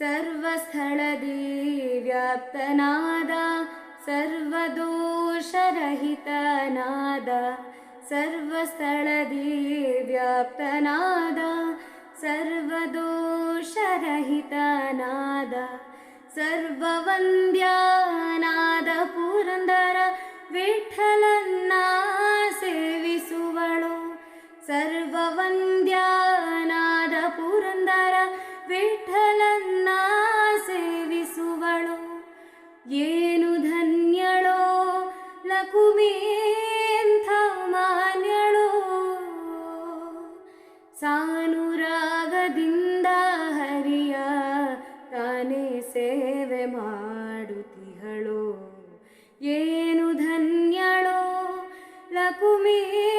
सर्वस्थलदिव्याप्तनादा सर्वदोषरहितनाद सर्वस्थलदिव्याप्तनाद सर्वदोषरहितनाद सर्ववन्द्यानाद पुरन्दर विठ्ठलन्ना विठलना सेव ಲಕುಮೀಂಥ ಮಾನ್ಯಳು ಸಾನುರಾಗದಿಂದ ಹರಿಯ ತಾನೇ ಸೇವೆ ಮಾಡುತ್ತಿಹಳು. ಏನು ಧನ್ಯಳೋ ಲಕುಮೀಂಥ